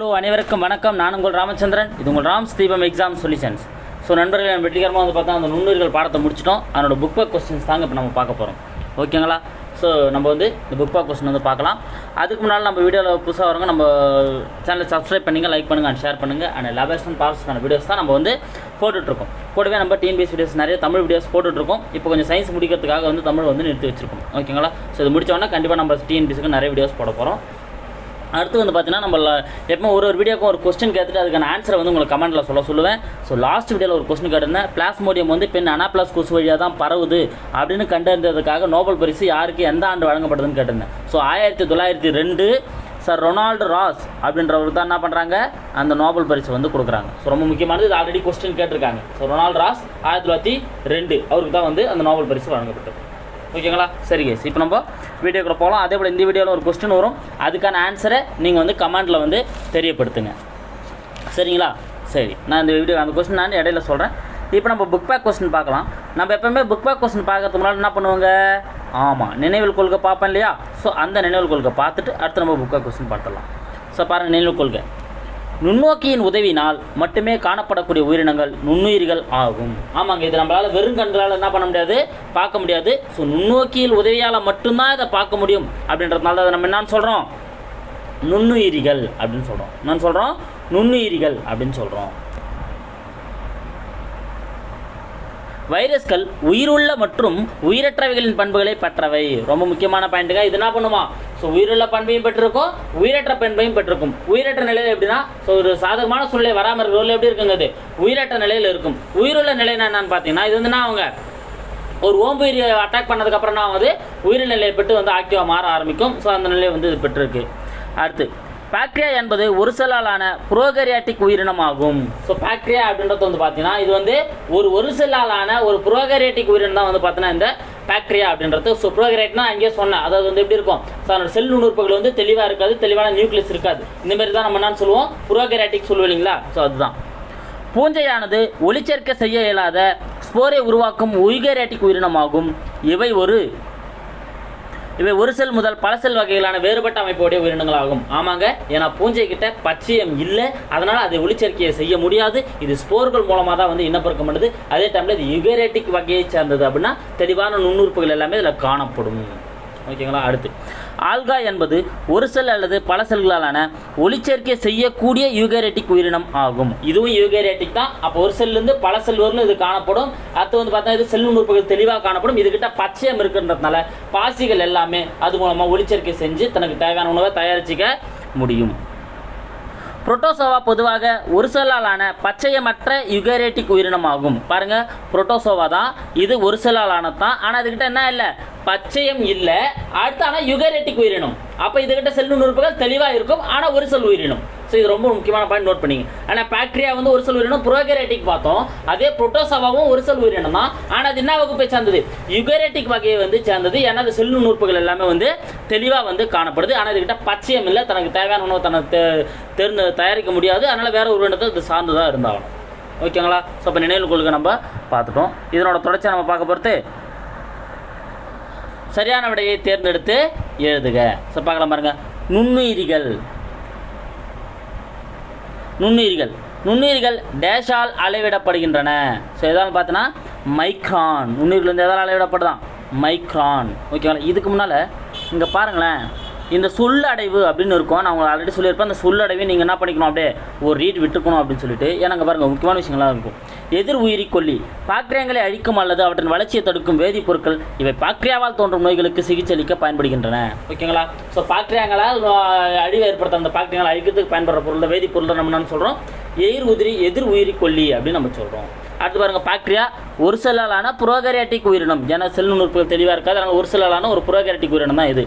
Hello அனைவருக்கும் வணக்கம். நான் உங்கள் ராமச்சந்திரன். இது உங்கள் ராம்ஸ் தீபம் எக்ஸாம் சொல்யூஷன்ஸ் ஸோ நண்பர்கள் நம்ம வெற்றிகரமாக வந்து பார்த்தா அந்த நுண்ணுயிர்கள் பாடத்தை முடிச்சிட்டோம். அதனோட புக் பேக் கொஸ்டின்ஸ் தாங்க இப்போ நம்ம பார்க்க போகிறோம் ஓகேங்களா ஸோ நம்ம வந்து இந்த புக் பேக் கொஸ்டின் வந்து பார்க்கலாம். அதுக்கு முன்னால் நம்ம வீடியோவில் புதுசாக வரவங்க நம்ம சேனலை சப்ஸ்கிரைப் பண்ணுங்கள் லைக் பண்ணுங்கள் அண்ட் ஷேர் பண்ணுங்கள் அண்ட் லெவல்ஸ் பாஸ்க்கான வீடியோஸ் தான் நம்ம வந்து போட்டுட்ருக்கோம். கூடவே நம்ம டிஎன்பிஎஸ் வீடியோஸ் நிறைய தமிழ் வீடியோஸ் போட்டுட்ருக்கோம். இப்போ கொஞ்சம் சயின்ஸ் முடிக்கிறதுக்காக வந்து தமிழ் வந்து நிறுத்தி வச்சிருக்கோம். ஓகேங்களா ஸோ இது முடித்தோன்னா கண்டிப்பாக நம்ம டிஎன்பிஎஸ்க்கு நிறைய வீடியோஸ் போட போகிறோம் அடுத்து வந்து பார்த்தீங்கன்னா நம்ம எப்போ ஒரு ஒரு வீடியோக்கும் ஒரு கொஸ்டின் கேட்டுட்டு அதுக்கான ஆன்சரை வந்து உங்களுக்கு கமெண்ட்டில் சொல்ல சொல்லுவேன். ஸோ லாஸ்ட் வீடியோவில் ஒரு கொஸ்டின் கேட்டிருந்தேன். பிளாஸ்மோடியம் வந்து பெண் அனாப்ளாஸ் கொசு வழியாக தான் பரவுது அப்படின்னு கண்டறிந்ததுக்காக நோபல் பரிசு யாருக்கு எந்த ஆண்டு வழங்கப்படுதுன்னு கேட்டிருந்தேன். ஸோ ஆயிரத்தி தொள்ளாயிரத்தி ரெண்டு சார் ரொனால்டு ராஸ் அப்படின்றவர் தான் என்ன பண்ணுறாங்க அந்த நோபல் பரிசு வந்து கொடுக்குறாங்க. ஸோ ரொம்ப முக்கியமானது இது ஆல்ரெடி கொஸ்டின் கேட்டிருக்காங்க. ஸோ ரொனால்டு ராஸ் ஆயிரத்தி தொள்ளாயிரத்தி ரெண்டு அவருக்கு தான் வந்து அந்த நோபல் பரிசு வழங்கப்பட்டது. ஓகேங்களா சரி கேஸ் இப்போ நம்ம வீடியோக்குள்ள போகலாம் அதே போல் இந்த வீடியோவில் ஒரு கொஸ்டின் வரும். அதுக்கான ஆன்சரை நீங்கள் வந்து கமெண்டில் வந்து தெரியப்படுத்துங்க. சரிங்களா? சரி. நான் இந்த வீடியோ அந்த கொஸ்டின் நான் இடையில சொல்கிறேன் இப்போ நம்ம புக் பேக் கொஸ்டின் பார்க்கலாம். நம்ம எப்பவுமே புக் பேக் கொஸ்டின் பார்க்கறதுக்கு முன்னாடி என்ன பண்ணுவாங்க? ஆமாம் நினைவில் கொள்கை பார்ப்பேன் இல்லையா? ஸோ அந்த நினைவில் கொள்கை பார்த்துட்டு அடுத்து நம்ம புக் பேக் கொஸ்டின் பார்த்துடலாம். ஸோ பாருங்கள் நினைவு கொள்கை. நுண்ணோக்கியின் உதவினால் மட்டுமே காணப்படக்கூடிய உயிரினங்கள் நுண்ணுயிர்கள் ஆகும். ஆமாங்க இது நம்மளால் வெறும் கண்களால் என்ன பண்ண முடியாது? பார்க்க முடியாது. ஸோ நுண்ணோக்கியில் உதவியால் மட்டும்தான் இதை பார்க்க முடியும். அப்படின்றதுனால அதை நம்ம என்னன்னு சொல்கிறோம் நுண்ணுயிரிகள் அப்படின்னு சொல்கிறோம் என்னன்னு சொல்கிறோம் நுண்ணுயிரிகள் அப்படின்னு சொல்கிறோம் வைரஸ்கள் உயிருள்ள மற்றும் உயிரற்றவைகளின் பண்புகளை பெற்றவை. ரொம்ப முக்கியமான பாயிண்ட்டுங்க இது என்ன பண்ணுமா? ஸோ உயிருள்ள பண்பையும் பெற்றிருக்கும் உயிரற்ற பண்பையும் பெற்றிருக்கும். உயிரற்ற நிலையில் எப்படின்னா ஸோ ஒரு சாதகமான சூழ்நிலை வராமல் இருக்கிற எப்படி இருக்குங்க அது உயிரற்ற நிலையில் இருக்கும். உயிருள்ள நிலை என்னன்னு பார்த்தீங்கன்னா இது வந்து அவங்க ஒரு ஓம்புயிரி அட்டாக் பண்ணதுக்கப்புறம் நான் வந்து உயிர் நிலையை பெற்று வந்து ஆக்டிவாக மாற ஆரம்பிக்கும். ஸோ அந்த நிலையை வந்து இது பெற்றிருக்கு. அடுத்து பாக்டீரியா என்பது ஒரு செல்லாலான புரோகரியாட்டிக் உயிரினம் ஆகும் ஸோ பாக்டீரியா அப்படின்றது வந்து பார்த்தீங்கன்னா இது வந்து ஒரு ஒரு செல்லாலான ஒரு புரோகரியாட்டிக் உயிரினம் தான் வந்து பார்த்தீங்கன்னா இந்த பாக்டீரியா அப்படின்றது. ஸோ புரோகரியாட்னா அங்கேயே சொன்னேன். அதாவது வந்து எப்படி இருக்கும்? ஸோ அதோட செல் நுணுப்புகள் வந்து தெளிவாக இருக்காது தெளிவான நியூக்ளியஸ் இருக்காது. இந்த மாதிரி தான் நம்ம என்னன்னு சொல்லுவோம்? புரோகரேட்டிக் சொல்லுவோம் இல்லைங்களா? ஸோ அதுதான். பூஞ்சையானது ஒளிச்சேர்க்கை செய்ய இயலாத ஸ்போரை உருவாக்கும் உயிகரேட்டிக் உயிரினமாகும். இவை ஒரு இவை ஒரு செல் முதல் பல செல் வகைகளான வேறுபட்ட அமைப்புடைய உயிரினங்களாகும். ஆமாங்க ஏன்னா பூஞ்சை கிட்ட பச்சையம் இல்லை. அதனால் அதை ஒளிச்சேர்க்கையை செய்ய முடியாது. இது ஸ்போர்கள் மூலமாக தான் வந்து இனப்பெருக்கம் பண்ணுது. அதே டைமில் இது யுகரேட்டிக் வகையை சேர்ந்தது அப்படின்னா தெளிவான நுண்ணுறுப்புகள் எல்லாமே இதில் காணப்படும். ஓகேங்களா? அடுத்து. ஆல்கா என்பது ஒரு செல் அல்லது பல செல்களாலான ஒளிச்சேர்க்கை செய்யக்கூடிய யூகேரேட்டிக் உயிரினம் ஆகும். இதுவும் யூகேரேட்டிக் தான். அப்போ ஒரு செல்லேருந்து பல செல் வரலும் இது காணப்படும். அடுத்து வந்து பார்த்தா இது செல் உறுப்புகள் தெளிவாக காணப்படும். இதுகிட்ட பச்சையம் இருக்குன்றதுனால பாசிகள் எல்லாமே அது மூலமாக ஒளிச்சேர்க்கை செஞ்சு தனக்கு தேவையான உணவை தயாரிச்சிக்க முடியும். புரோட்டோசோவா பொதுவாக ஒரு செல்லாலான பச்சையமற்ற யுகரேட்டிக் உயிரினமாகும். பாருங்க புரோட்டோசோவா தான். இது ஒரு செல்லாலானது தான். ஆனால் அதுக்கிட்ட என்ன இல்லை? பச்சையம் இல்லை. அடுத்து ஆனால் யுகரேட்டிக் உயிரினம். அப்போ இதுகிட்ட செல் உறுப்புகள் தெளிவாக இருக்கும். ஆனால் ஒரு செல் உயிரினம். ஸோ இது ரொம்ப முக்கியமான பாயிண்ட் நோட் பண்ணிங்க. ஆனால் பாக்டீரியா வந்து ஒரு சில உயிரினம் புரோகரேட்டிக் பார்த்தோம். அதே புரோட்டோசாவாவும் ஒரு சில உயிரினம் தான். ஆனால் அது என்ன வகுப்பை சேர்ந்தது? யுகரேட்டிக் வகையை வந்து சேர்ந்தது. ஏன்னா அது செல் உறுப்புகள் எல்லாமே வந்து தெளிவாக வந்து காணப்படுது. ஆனால் இதுகிட்ட பச்சையம் இல்லை. தனக்கு தேவையான உணவு தனக்கு தெரிந்து தயாரிக்க முடியாது. அதனால் வேற ஒரு இனத்தை இது சார்ந்து தான் இருந்தாகணும். ஓகேங்களா? ஸோ இப்போ நினைவு கொள்கை நம்ம பார்த்துட்டோம். இதனோட தொடர்ச்சியை நம்ம பார்க்க பொறுத்து சரியான விடையை தேர்ந்தெடுத்து எழுதுக. ஸோ பார்க்கலாம் பாருங்கள் நுண்ணுயிரிகள். நுண்ணுயிர்கள். நுண்ணுயிர்கள் டேஷால் அளவிடப்படுகின்றன. ஸோ எதாவது பார்த்தோன்னா மைக்ரான். நுண்ணுயிர்கள் வந்து எதால் அளவிடப்படுதான்? மைக்ரான். ஓகேங்களா இதுக்கு முன்னால் இங்கே பாருங்களேன். இந்த சொல்லடைவு அப்படின்னு இருக்கும். நான் உங்களுக்கு ஆல்ரெடி சொல்லியிருப்பேன். அந்த சொல்லடைவை நீங்கள் என்ன பண்ணிக்கணும்? அப்படியே ஒரு ரீட் விட்டுக்கணும் அப்படின்னு சொல்லிட்டு. ஏன்னாங்க பாருங்கள் முக்கியமான விஷயங்கள்லாம் இருக்கும். எதிர் உயிரி கொல்லி. பாக்டீரியாங்களை அழிக்கும் அல்லது அவற்றின் வளர்ச்சியை தடுக்கும் வேதிப்பொருட்கள் இவை பாக்டீரியாவால் தோன்றும் நோய்களுக்கு சிகிச்சை அளிக்க பயன்படுகின்றன. ஓகேங்களா ஸோ பாக்டீரியாங்களால் அழிவு ஏற்படுத்த அந்த பாக்டீரியாங்களை அழிக்கிறதுக்கு பயன்படுற பொருள் வேதிப்பொருள் நம்ம என்ன சொல்கிறோம் எயிர் உதிரி எதிர் உயிரி கொல்லி அப்படின்னு நம்ம சொல்கிறோம் அடுத்து பாருங்கள் பாக்டீரியா ஒரு செல்லாலான புரோகரியாட்டிக் உயிரினம். ஏன்னா செல் நுட்பங்கள் தெளிவாக இருக்காது அதனால் ஒரு செல்லாலான ஒரு புரோகரியாட்டிக் உயிரினம் தான் இது.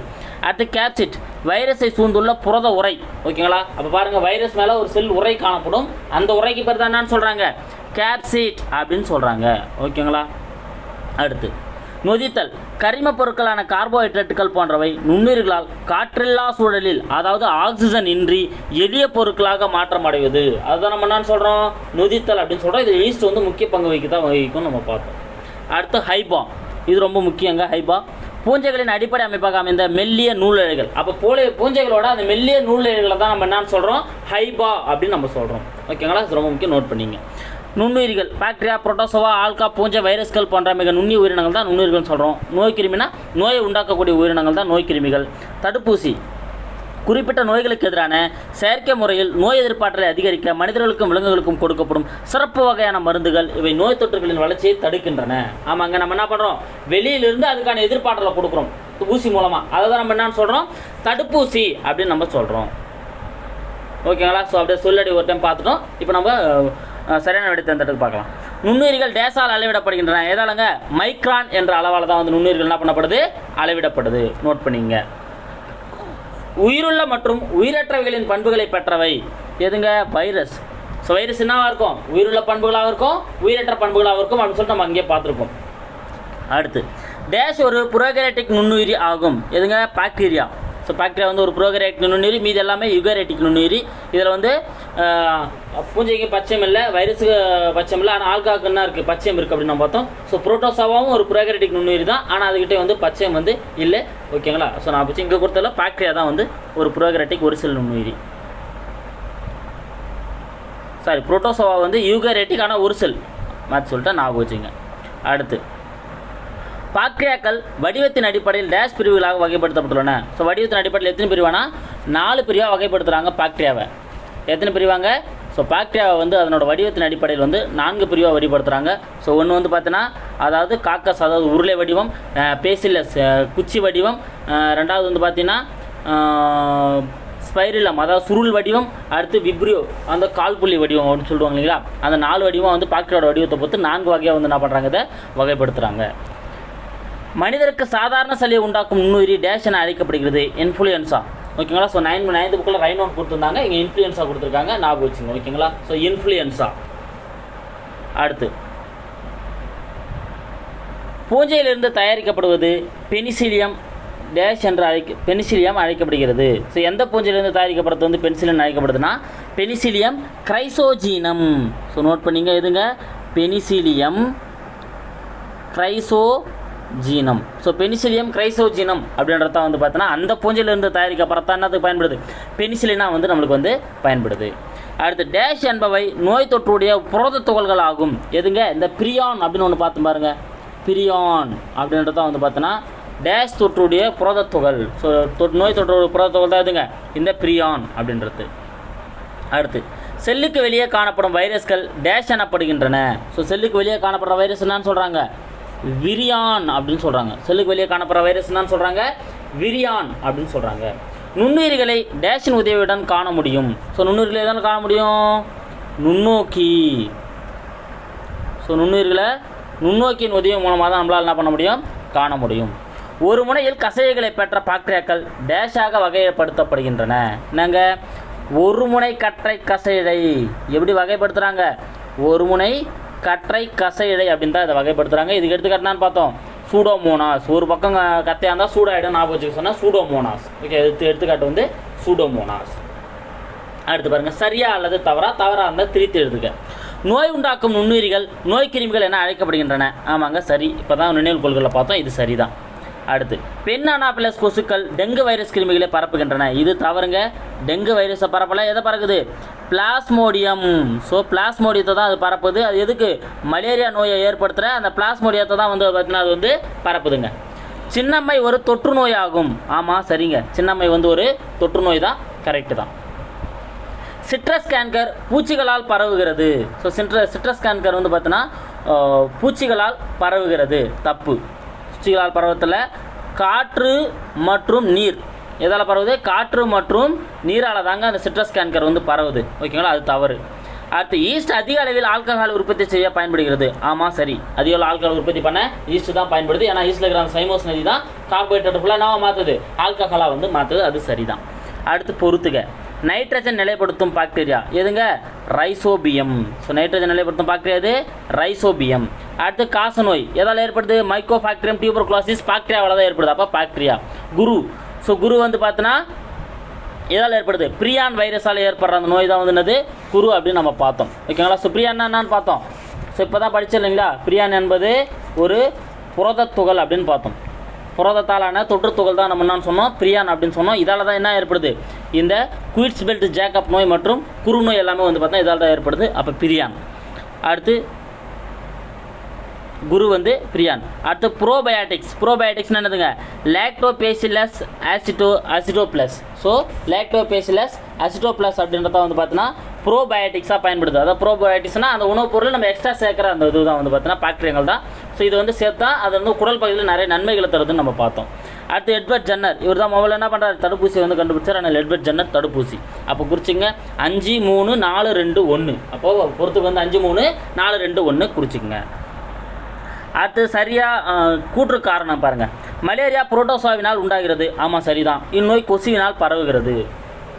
அடுத்து கேப்சிட் வைரஸை சூழ்ந்துள்ள புரத உரை ஓகேங்களா அப்போ பாருங்கள் வைரஸ் மேலே ஒரு செல் உரை காணப்படும். அந்த உரைக்கு பேர் தான் என்னன்னு சொல்கிறாங்க கேப்சிட் அப்படின்னு சொல்கிறாங்க ஓகேங்களா அடுத்து நொதித்தல். கரிமப் பொருட்களான கார்போஹைட்ரேட்டுகள் போன்றவை நுண்ணுயிர்களால் காற்றில்லா சூழலில் அதாவது ஆக்சிஜன் இன்றி எளிய பொருட்களாக மாற்றம் அடைவது அதுதான் நம்ம என்னன்னு சொல்கிறோம் நொதித்தல் அப்படின்னு சொல்கிறோம் இது ஈஸ்ட் வந்து முக்கிய பங்கு வகிக்க தான் வகிக்கும் நம்ம பார்த்தோம். அடுத்து ஹைபா இது ரொம்ப முக்கியங்க ஹைபா பூஞ்சைகளின் அடிப்படை அமைப்பாக அமைந்த மெல்லிய நூலிழைகள் அப்போ போலே பூஞ்சைகளோட அந்த மெல்லிய நூலிழைகளை தான் நம்ம என்னன்னு சொல்கிறோம் ஹைபா அப்படின்னு நம்ம சொல்கிறோம் ஓகேங்களா இது ரொம்ப முக்கியம் நோட் பண்ணிங்க. நுண்ணுயிரிகள் பாக்டீரியா புரோட்டோசோவா ஆல்கா பூஞ்சை வைரஸ்கள் போன்ற மிக நுண்ணிய உயிரினங்கள் தான் நுண்ணுயிர்கள் சொல்கிறோம் நோய் கிருமினா நோயை உண்டாக்கக்கூடிய உயிரினங்கள் தான் நோய் கிருமிகள். தடுப்பூசி. குறிப்பிட்ட நோய்களுக்கு எதிரான செயற்கை முறையில் நோய் எதிர்ப்பாற்றலை அதிகரிக்க மனிதர்களுக்கும் விலங்குகளுக்கும் கொடுக்கப்படும் சிறப்பு வகையான மருந்துகள் இவை நோய் தொற்றுகளின் வளர்ச்சியை தடுக்கின்றன. ஆமாங்க நம்ம என்ன பண்ணுறோம் வெளியிலிருந்து அதுக்கான எதிர்ப்பாற்றலை கொடுக்குறோம். ஊசி மூலமாக அதை தான் நம்ம என்னன்னு சொல்கிறோம் தடுப்பூசி அப்படின்னு நம்ம சொல்கிறோம் ஓகேங்களா? ஸோ அப்படியே சொல்லடி ஒரு டைம் பார்த்துட்டோம். இப்போ நம்ம சரியான விடை தேர்ந்தெடுத்து பார்க்கலாம். நுண்ணுயிரிகள் டேசால் அளவிடப்படுகின்றன. ஏதாலங்க மைக்ரான் என்ற அளவால் தான் வந்து நுண்ணுயிர்கள் என்ன பண்ணப்படுது? அளவிடப்படுது. நோட் பண்ணிங்க. உயிருள்ள மற்றும் உயிரற்றவைகளின் பண்புகளை பெற்றவை. எதுங்க? வைரஸ். ஸோ வைரஸ் என்னவாக இருக்கும்? உயிருள்ள பண்புகளாக இருக்கும் உயிரற்ற பண்புகளாக இருக்கும் அப்படின்னு சொல்லிட்டு நம்ம அங்கேயே பார்த்துருக்கோம் அடுத்து டேஷ் ஒரு புரோகரேட்டிக் நுண்ணுயிரி ஆகும். எதுங்க? பாக்டீரியா. ஸோ பாக்டீரியா வந்து ஒரு புரோகரேட்டிக் நுண்ணுயிரி மீது எல்லாமே யுகரேட்டிக் நுண்ணுயிரி. இதில் வந்து பூஞ்சைக்கு பச்சையம் இல்லை வைரஸுக்கு பச்சையம் இல்லை ஆனால் ஆல்காக்குன்னா இருக்குது பச்சையம் இருக்குது அப்படின்னு நம்ம பார்த்தோம். ஸோ புரோட்டோசாவாவும் ஒரு ப்ரோகரேட்டிக் நுண்ணுயிரி தான் ஆனால் அதுக்கிட்ட வந்து பச்சையம் வந்து இல்லை ஓகேங்களா? ஸோ நான் பச்சு இங்கே கொடுத்ததில்ல பாக்டீரியா தான் வந்து ஒரு ப்ரோகரேட்டிக் ஒரு சில நுண்ணுயிரி. சாரி புரோட்டோசோவா வந்து யூகரேட்டிக் ஆனால் ஒரு செல். மாற்றி சொல்லிட்டு ஞாபகம் வச்சுங்க அடுத்து. பாக்ரியாக்கள் வடிவத்தின் அடிப்படையில் டேஷ் பிரிவுகளாக வகைப்படுத்தப்பட்டுள்ளன. ஸோ வடிவத்தின் அடிப்படையில் எத்தனை பிரிவானா நாலு பிரிவாக வகைப்படுத்துகிறாங்க பாக்டீரியாவை எத்தனை பிரிவாங்க ஸோ பாக்டீரியாவை வந்து அதனோட வடிவத்தின் அடிப்படையில் வந்து நான்கு பிரிவாக வடிவப்படுத்துகிறாங்க ஸோ ஒன்று வந்து பார்த்தீங்கன்னா அதாவது காக்கஸ் அதாவது உருளை வடிவம் பேசிலஸ் குச்சி வடிவம் ரெண்டாவது வந்து பார்த்தீங்கன்னா ஸ்பைரிலம் அதாவது சுருள் வடிவம் அடுத்து விப்ரியோ அந்த கால்புள்ளி வடிவம் அப்படின்னு சொல்லுவாங்க இல்லைங்களா? அந்த நாலு வடிவம் வந்து பாக்டீரியோட வடிவத்தை பொறுத்து நான்கு வகையாக வந்து என்ன பண்ணுறாங்க இதை வகைப்படுத்துகிறாங்க மனிதருக்கு சாதாரண சளியை உண்டாக்கும் நுண்ணுயிரி டேஷ் என அழைக்கப்படுகிறது இன்ஃப்ளூயன்ஸா ஓகேங்களா ஸோ நைன் நைன்த்து புக்கில் ரைனோன் கொடுத்துருந்தாங்க. இங்கே இன்ஃப்ளூயன்ஸா கொடுத்துருக்காங்க. ஞாபகம் வச்சுங்க ஓகேங்களா ஸோ இன்ஃப்ளூயன்ஸா அடுத்து. பூஞ்சையிலிருந்து தயாரிக்கப்படுவது பெனிசிலியம் டேஷ் என்று அழைக்க பெனிசிலியம் அழைக்கப்படுகிறது. ஸோ எந்த பூஞ்சையிலிருந்து தயாரிக்கப்படுறது வந்து பென்சிலியம் அழைக்கப்படுதுன்னா பெனிசிலியம் கிரைசோஜீனம் ஸோ நோட் பண்ணிங்க எதுங்க? பெனிசிலியம் ஜீனம். ஸோ பெனிசிலியம் கிரைசோஜீனம் அப்படின்றத வந்து பார்த்தோன்னா அந்த பூஞ்சையிலிருந்து தயாரிக்கப்படுறதா என்னது பயன்படுது? பெனிசிலினா வந்து நம்மளுக்கு வந்து பயன்படுது. அடுத்து டேஷ் என்பவை நோய் தொற்றுடைய புரத துகள்கள் ஆகும் எதுங்க? இந்த பிரியான் அப்படின்னு ஒன்று பார்த்து பாருங்க. பிரியான் அப்படின்றத வந்து பார்த்தோன்னா டேஷ் தொற்றுடைய புரத துகள் ஸோ தொ- நோய் தொற்று புரத துகள் தான் எதுங்க? இந்த பிரியான் அப்படின்றது. அடுத்து செல்லுக்கு வெளியே காணப்படும் வைரஸ்கள் டேஷ் எனப்படுகின்றன. ஸோ செல்லுக்கு வெளியே காணப்படுற வைரஸ் என்னன்னு சொல்கிறாங்க விரியான் அப்படின்னு சொல்கிறாங்க செல்லுக்கு வெளியே காணப்படுற வைரஸ் என்னன்னு சொல்கிறாங்க விரியான் அப்படின்னு சொல்கிறாங்க நுண்ணுயிர்களை டேஷின் உதவியுடன் காண முடியும். ஸோ நுண்ணுயிர்களை எதான் காண முடியும்? நுண்ணோக்கி. ஸோ நுண்ணுயிர்களை நுண்ணோக்கியின் உதவி மூலமாக தான் நம்மளால் என்ன பண்ண முடியும்? காண முடியும். ஒரு முனையில் கசைகளை பெற்ற பாக்டீரியாக்கள் டேஷாக வகைப்படுத்தப்படுகின்றன. என்னங்க? ஒரு முனை கற்றை கசையிடை எப்படி வகைப்படுத்துகிறாங்க ஒரு முனை கற்றை கசையிடை அப்படின்னு தான் இதை வகைப்படுத்துகிறாங்க இதுக்கு எடுத்துக்காட்டுனான்னு பார்த்தோம். சூடோமோனாஸ். ஒரு பக்கம் கத்தையாக இருந்தால் சூடாயிடும் ஞாபகம் வச்சுக்க சொன்னால் சூடோமோனாஸ். ஓகே எடுத்து எடுத்துக்காட்டு வந்து சூடோமோனாஸ். அடுத்து பாருங்கள் சரியா அல்லது தவறா? தவறாக இருந்தால் திரித்து எழுதுக. நோய் உண்டாக்கும் நுண்ணுயிரிகள் நோய் கிருமிகள் என அழைக்கப்படுகின்றன. ஆமாங்க சரி. இப்போ தான் நினைவு கொள்கையில் பார்த்தோம். இது சரிதான். அடுத்து. பெண் அனாபிளஸ் கொசுக்கள் டெங்கு வைரஸ் கிருமிகளை பரப்புகின்றன. இது தவறுங்க. டெங்கு வைரஸை பரப்பல. எதை பறக்குது பிளாஸ்மோடியம். ஸோ பிளாஸ்மோடியத்தை தான் அது பரப்புது. அது எதுக்கு? மலேரியா நோயை ஏற்படுத்துகிற அந்த பிளாஸ்மோடியத்தை தான் வந்து பார்த்தீங்கன்னா அது வந்து பரப்புதுங்க. சின்னம்மை ஒரு தொற்று நோய் ஆகும் ஆமாம் சரிங்க. சின்னம்மை வந்து ஒரு தொற்று நோய் தான். கரெக்டு தான். சிட்ரஸ் கேன்கர் பூச்சிகளால் பரவுகிறது. ஸோ சிட்ர சிட்ரஸ் கேன்கர் வந்து பார்த்தீங்கன்னா பூச்சிகளால் பரவுகிறது. தப்பு. பூச்சிகளால் பரவத்தில் காற்று மற்றும் நீர். எதால் பரவுது? காற்று மற்றும் நீரால் தாங்க அந்த சிட்ரஸ் கேன்கர் வந்து பரவுது. ஓகேங்களா? அது தவறு. அடுத்து ஈஸ்ட் அதிக அளவில் ஆல்கஹால் உற்பத்தி செய்ய பயன்படுகிறது. ஆமாம் சரி. அதிக அளவு ஆல்கஹால் உற்பத்தி பண்ண ஈஸ்ட் தான் பயன்படுது. ஏன்னா ஈஸ்டில் இருக்கிற அந்த சைமோஸ் நதி தான் கார்போஹைட்ரேட் ஃபுல்லாக என்னவா மாற்றுது ஆல்கஹாலாக வந்து மாற்றுது அது சரிதான். அடுத்து பொறுத்துக. நைட்ரஜன் நிலைப்படுத்தும் பாக்டீரியா எதுங்க? ரைசோபியம் ஸோ நைட்ரஜன் நிலைப்படுத்தும் பாக்டீரியா எது? ரைசோபியம் அடுத்து காசநோய். எதால் ஏற்படுது? மைக்கோபாக்டீரியம் டியூபர்குலோசிஸ் பாக்டீரியாவால் தான் ஏற்படுது. அப்போ பாக்டீரியா குரு. ஸோ குரு வந்து பார்த்தோன்னா எதால் ஏற்படுது? பிரியான் வைரஸால் ஏற்படுற அந்த நோய் தான் வந்து என்னது? குரு அப்படின்னு நம்ம பார்த்தோம். ஓகேங்களா ஸோ பிரியான் என்னன்னு பார்த்தோம். ஸோ இப்போ தான் படிச்சோம் இல்லைங்களா? பிரியான் என்பது ஒரு புரதத் துகள் அப்படின்னு பார்த்தோம். புரதத்தாலான தொற்றுத்துகள் தான் நம்ம என்னன்னு சொன்னோம்? பிரியான் அப்படின்னு சொன்னோம். இதால் தான் என்ன ஏற்படுது? இந்த குயிட்ஸ் பெல்ட் ஜேக்கப் நோய் மற்றும் குறு நோய் எல்லாமே வந்து பார்த்தா இதால் தான் ஏற்படுது. அப்போ பிரியான். அடுத்து குரு வந்து பிரியான். அடுத்து ப்ரோபயாட்டிக்ஸ் ப்ரோபயாட்டிக்ஸ்னு என்னதுங்க? Lactobacillus acido acidophilus so lactobacillus acidophilus அப்படின்றத வந்து பார்த்தீங்கன்னா ப்ரோபயோட்டிக்ஸாக பயன்படுது. அதாவது ப்ரோபயோட்டிக்ஸ்னால் அந்த உணவுப் பொருள் நம்ம எக்ஸ்ட்ரா சேர்க்குற அந்த இது தான் வந்து பார்த்தீங்கன்னா பாக்டீரியங்கள் தான். ஸோ இது வந்து சேர்த்தா அது வந்து குடல் பகுதியில் நிறைய நன்மைகளை தருதுன்னு நம்ம பார்த்தோம். அடுத்து எட்வர்ட் ஜன்னர். இவர் தான் முதல்ல என்ன பண்ணுறாரு தடுப்பூசி வந்து கண்டுபிடிச்சார். ஆனால் எட்வர்ட் ஜன்னர் தடுப்பூசி. அப்போ குறிச்சிங்க. அஞ்சு மூணு நாலு ரெண்டு ஒன்று அப்போது பொறுத்துக்கு வந்து அஞ்சு மூணு நாலு ரெண்டு ஒன்று குறிச்சிக்கங்க. அடுத்து சரியாக கூற்று காரணம் பாருங்கள் மலேரியா புரோட்டோசோவினால் உண்டாகிறது. ஆமாம் சரிதான். இந்நோய் கொசுவினால் பரவுகிறது.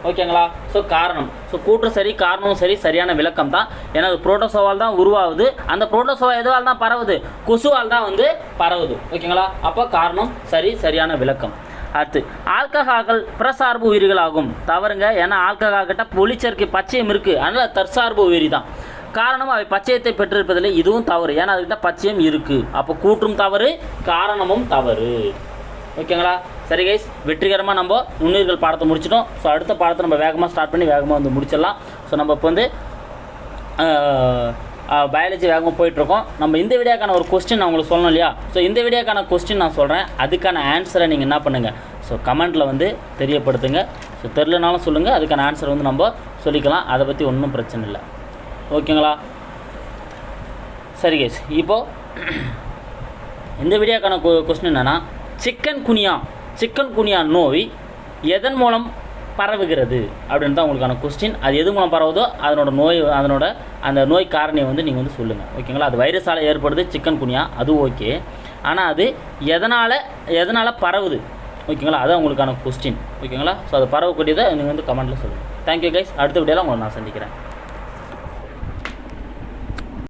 ஓகேங்களா? ஸோ காரணம். ஸோ கூற்று சரி காரணமும் சரி சரியான விளக்கம் தான். ஏன்னா அது புரோட்டோசோவால் தான் உருவாகுது. அந்த புரோட்டோசோவா எதுவால் தான் பரவுது? கொசுவால் தான் வந்து பரவுது. ஓகேங்களா? அப்போ காரணம் சரி சரியான விளக்கம். அடுத்து ஆல்கஹால்கள் பிரசார்பு உயிரிகளாகும். தவறுங்க. ஏன்னா ஆல்கஹால் கிட்ட ஒளிச்சேர்க்கை பச்சையம் இருக்குது அதனால் தற்சார்பு உயிரி தான். காரணம் அவை பச்சையத்தை பெற்றிருப்பதில் இதுவும் தவறு. ஏன்னா அதுக்கிட்ட பச்சையம் இருக்குது அப்போ கூற்றும் தவறு காரணமும் தவறு. ஓகேங்களா? சரி கைஸ் வெற்றிகரமாக நம்ம நுண்ணுயிர்கள் பாடத்தை முடிச்சிட்டோம். ஸோ அடுத்த பாடத்தை நம்ம வேகமாக ஸ்டார்ட் பண்ணி வேகமாக வந்து முடிச்சிடலாம். ஸோ நம்ம இப்போ வந்து பயாலஜி வேகமாக போயிட்டுருக்கோம். நம்ம இந்த வீடியோக்கான ஒரு கொஸ்டின் நான் உங்களுக்கு சொல்லணும் இல்லையா? ஸோ இந்த வீடியோக்கான கொஸ்டின் நான் சொல்கிறேன் அதுக்கான ஆன்சரை நீங்கள் என்ன பண்ணுங்கள் ஸோ கமெண்ட்டில் வந்து தெரியப்படுத்துங்க. ஸோ தெரிலனாலும் சொல்லுங்கள் அதுக்கான ஆன்சர் வந்து நம்ம சொல்லிக்கலாம். அதை பற்றி ஒன்றும் பிரச்சனை இல்லை. ஓகேங்களா சரி கேஸ் இப்போது இந்த வீடியோக்கான கொஸ்டின் என்னென்னா சிக்கன் குனியா. சிக்கன் குனியா நோய் எதன் மூலம் பரவுகிறது அப்படின்னு தான் உங்களுக்கான கொஸ்டின் அது எது மூலம் பரவுதோ அதனோட நோய் அதனோட அந்த நோய் காரணியை வந்து நீங்கள் வந்து சொல்லுங்கள் ஓகேங்களா? அது வைரஸால் ஏற்படுது சிக்கன் குனியா அது ஓகே ஆனால் அது எதனால் எதனால் பரவுது? ஓகேங்களா? அதான் உங்களுக்கான கொஸ்டின் ஓகேங்களா? ஸோ அது பரவக்கூடியதை நீங்கள் வந்து கமெண்ட்டில் சொல்லுங்கள் தேங்க்யூ கைஸ் அடுத்த வீடியோவில் உங்களை நான் சந்திக்கிறேன்.